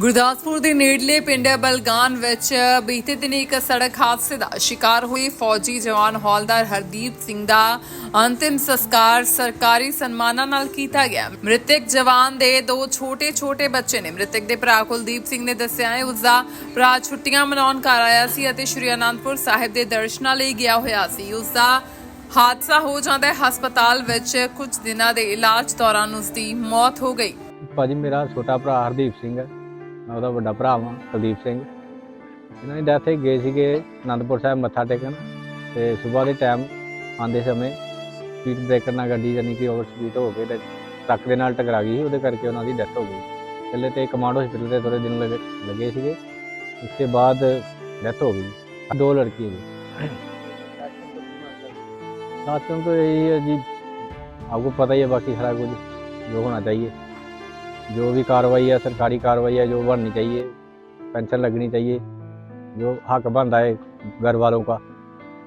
ਗੁਰਦਾਸਪੁਰ ਦੇ ਨੇੜਲੇ ਪਿੰਡ ਬਲਗਾਨ ਵਿੱਚ ਬੀਤੇ ਦਿਨ ਇੱਕ ਸੜਕ ਹਾਦਸੇ ਦਾ ਸ਼ਿਕਾਰ ਹੋਏ ਫੌਜੀ ਜਵਾਨ ਹੌਲਦਾਰ ਹਰਦੀਪ ਸਿੰਘ ਦਾ ਅੰਤਿਮ ਸੰਸਕਾਰ ਸਰਕਾਰੀ ਸਨਮਾਨਾਂ ਨਾਲ ਕੀਤਾ ਗਿਆ। ਮ੍ਰਿਤਕ ਜਵਾਨ ਦੇ ਦੋ ਛੋਟੇ-ਛੋਟੇ ਬੱਚੇ ਨੇ। ਮ੍ਰਿਤਕ ਦੇ ਭਰਾ ਕੁਲਦੀਪ ਸਿੰਘ ਨੇ ਦੱਸਿਆ ਹੈ, ਉਸ ਦਾ ਭਰਾ ਛੁੱਟੀਆਂ ਮਨਾਉਣ ਘਰ ਆਇਆ ਸੀ ਅਤੇ ਸ਼੍ਰੀ ਅਨੰਦਪੁਰ ਸਾਹਿਬ ਦੇ ਦਰਸ਼ਨਾਂ ਲਈ ਗਿਆ ਹੋਇਆ ਸੀ। ਉਸ ਦਾ ਹਾਦਸਾ ਹੋ ਜਾਂਦਾ ਹੈ। ਹਸਪਤਾਲ ਵਿੱਚ ਕੁਝ ਦਿਨਾਂ ਦੇ ਇਲਾਜ ਦੌਰਾਨ ਉਸ ਦੀ ਮੌਤ ਹੋ ਗਈ। ਭਾਜੀ, ਮੇਰਾ ਛੋਟਾ ਭਰਾ ਹਰਦੀਪ ਸਿੰਘ ਹੈ। ਮੈਂ ਉਹਦਾ ਵੱਡਾ ਭਰਾ ਵਾਂ ਕੁਲਦੀਪ ਸਿੰਘ ਇਹਨਾਂ ਦੀ ਡੈਥ ਗਏ ਸੀਗੇ ਆਨੰਦਪੁਰ ਸਾਹਿਬ ਮੱਥਾ ਟੇਕਣ ਤੇ ਸਵੇਰ ਦੇ ਟਾਈਮ ਆਉਂਦੇ ਸਮੇਂ ਸਪੀਡ ਬ੍ਰੇਕਰ ਨਾਲ ਗੱਡੀ ਜਾਨੀ ਕਿ ਓਵਰ ਸਪੀਡ ਹੋ ਕੇ ਤੇ ਟਰੱਕ ਦੇ ਨਾਲ ਟਕਰਾ ਗਈ ਸੀ, ਉਹਦੇ ਕਰਕੇ ਉਹਨਾਂ ਦੀ ਡੈਥ ਹੋ ਗਈ ਪਹਿਲੇ ਤੇ ਕਮਾਂਡ ਹਸਪੀਟਲ ਦੇ ਥੋੜੇ ਦਿਨ ਲਗੇ ਲੱਗੇ ਸੀਗੇ ਉਸ ਤੋਂ ਬਾਅਦ ਡੈਥ ਹੋ ਗਈ ਦੋ ਲੜਕੀ ਹੈ साथियों तो यही है जी आपको पता ही है बाकी सारा कुछ जो होना चाहिए जो भी कार्रवाई है सरकारी कार्रवाई है जो बननी चाहिए पेंशन लगनी चाहिए जो हक बनता है घर वालों का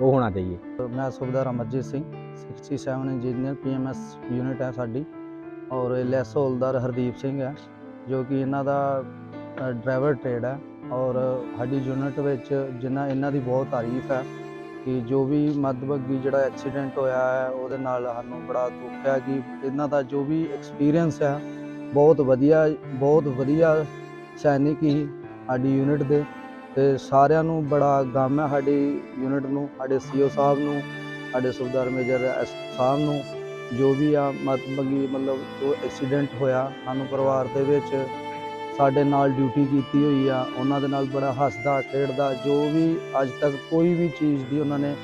वो होना चाहिए ਮੈਂ Subedar Amarjeet Singh 67 engineer PMS unit ਹੈ ਸਾਡੀ ਔਰ ਲੈਸ ਹੌਲਦਾਰ ਹਰਦੀਪ ਸਿੰਘ ਹੈ ਜੋ ਕਿ ਇਹਨਾਂ ਦਾ ਡਰਾਈਵਰ ਟ੍ਰੇਡ ਹੈ ਔਰ ਸਾਡੀ ਯੂਨਿਟ ਵਿੱਚ ਜਿਨ੍ਹਾਂ ਇਹਨਾਂ ਦੀ ਬਹੁਤ ਤਾਰੀਫ ਹੈ ਕਿ ਜੋ ਵੀ ਮੱਧਵੱਗੀ ਜਿਹੜਾ ਐਕਸੀਡੈਂਟ ਹੋਇਆ ਹੈ ਉਹਦੇ ਨਾਲ ਸਾਨੂੰ ਬੜਾ ਦੁੱਖ ਹੈ ਕਿ ਇਹਨਾਂ ਦਾ ਜੋ ਵੀ ਐਕਸਪੀਰੀਅੰਸ ਹੈ ਬਹੁਤ ਵਧੀਆ ਬਹੁਤ ਵਧੀਆ ਸੈਨਿਕ ਹੀ ਸਾਡੀ ਯੂਨਿਟ ਦੇ ਤੇ ਸਾਰਿਆਂ ਨੂੰ ਬੜਾ ਗਮ ਹੈ ਸਾਡੀ ਯੂਨਿਟ ਨੂੰ, ਸਾਡੇ ਸੀਓ ਸਾਹਿਬ ਨੂੰ, ਸਾਡੇ ਸੁਬਦਾਰ ਮੇਜਰ ਐਸ ਸਾਹਿਬ ਨੂੰ, ਜੋ ਵੀ ਆ ਮਤਲਬੀ ਮਤਲਬ ਜੋ ਐਕਸੀਡੈਂਟ ਹੋਇਆ ਸਾਨੂੰ ਪਰਿਵਾਰ ਦੇ ਵਿੱਚ, ਸਾਡੇ ਨਾਲ ਡਿਊਟੀ ਕੀਤੀ ਹੋਈ ਆ, ਉਹਨਾਂ ਦੇ ਨਾਲ ਬੜਾ ਹੱਸਦਾ, ਖੇਡਦਾ, ਜੋ ਵੀ ਅੱਜ ਤੱਕ ਕੋਈ ਵੀ ਚੀਜ਼ ਦੀ ਉਹਨਾਂ ਨੇ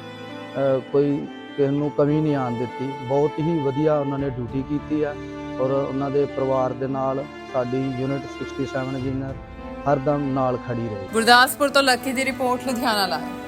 ਕੋਈ ਕਿਸੇ ਨੂੰ ਕਮੀ ਨਹੀਂ ਆਣ ਦਿੱਤੀ, ਬਹੁਤ ਹੀ ਵਧੀਆ ਉਹਨਾਂ ਨੇ ਡਿਊਟੀ ਕੀਤੀ ਆ। ਔਰ ਉਹਨਾਂ ਦੇ ਪਰਿਵਾਰ ਦੇ ਨਾਲ ਸਾਡੀ ਯੂਨਿਟ 67 ਇੰਜੀਨੀਅਰ ਹਰਦਮ ਨਾਲ ਖੜੀ ਰਹੀ। ਗੁਰਦਾਸਪੁਰ ਤੋਂ ਲੱਕੀ ਦੀ ਰਿਪੋਰਟ ਲੁਧਿਆਣਾ ਲਾਇਆ